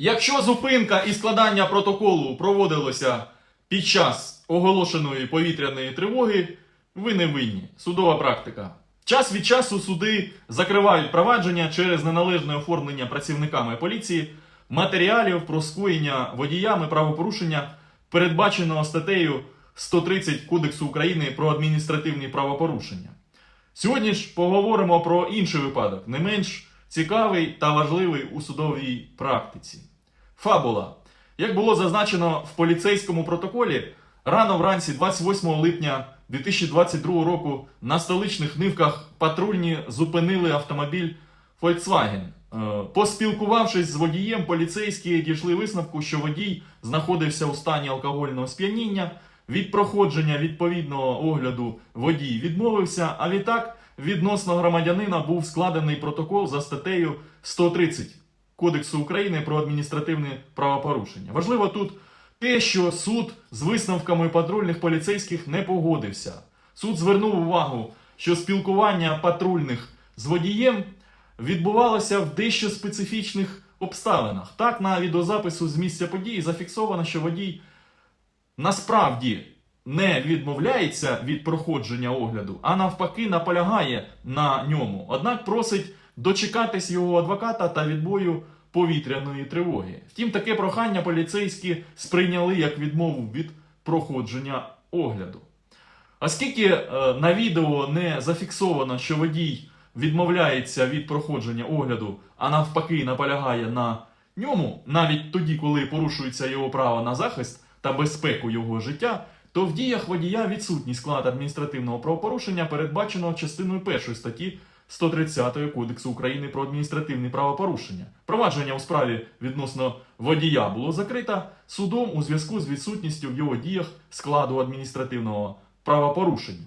Якщо зупинка і складання протоколу проводилося під час оголошеної повітряної тривоги, ви не винні. Судова практика. Час від часу суди закривають провадження через неналежне оформлення працівниками поліції матеріалів про скоєння водіями правопорушення, передбаченого статтею 130 Кодексу України про адміністративні правопорушення. Сьогодні ж поговоримо про інший випадок, не менш цікавий та важливий у судовій практиці. Фабула. Як було зазначено в поліцейському протоколі, рано вранці 28 липня 2022 року на столичних нивках патрульні зупинили автомобіль Volkswagen. Е, Поспілкувавшись з водієм, поліцейські дійшли висновку, що водій знаходився у стані алкогольного сп'яніння. Від проходження відповідного огляду водій відмовився, а відтак відносно громадянина був складений протокол за статтею 130 Кодексу України про адміністративне правопорушення. Важливо тут те, що суд з висновками патрульних поліцейських не погодився. Суд звернув увагу, що спілкування патрульних з водієм відбувалося в дещо специфічних обставинах. Так, на відеозапису з місця події зафіксовано, що водій насправді не відмовляється від проходження огляду, а навпаки наполягає на ньому. Однак просить дочекатись його адвоката та відбою повітряної тривоги. Втім, таке прохання поліцейські сприйняли як відмову від проходження огляду. Оскільки е, на відео не зафіксовано, що водій відмовляється від проходження огляду, а навпаки наполягає на ньому, навіть тоді, коли порушується його право на захист та безпеку його життя, то в діях водія відсутній склад адміністративного правопорушення, передбаченого частиною 1 статті 130 Кодексу України про адміністративні правопорушення. Провадження у справі відносно водія було закрите судом у зв'язку з відсутністю в його діях складу адміністративного правопорушення.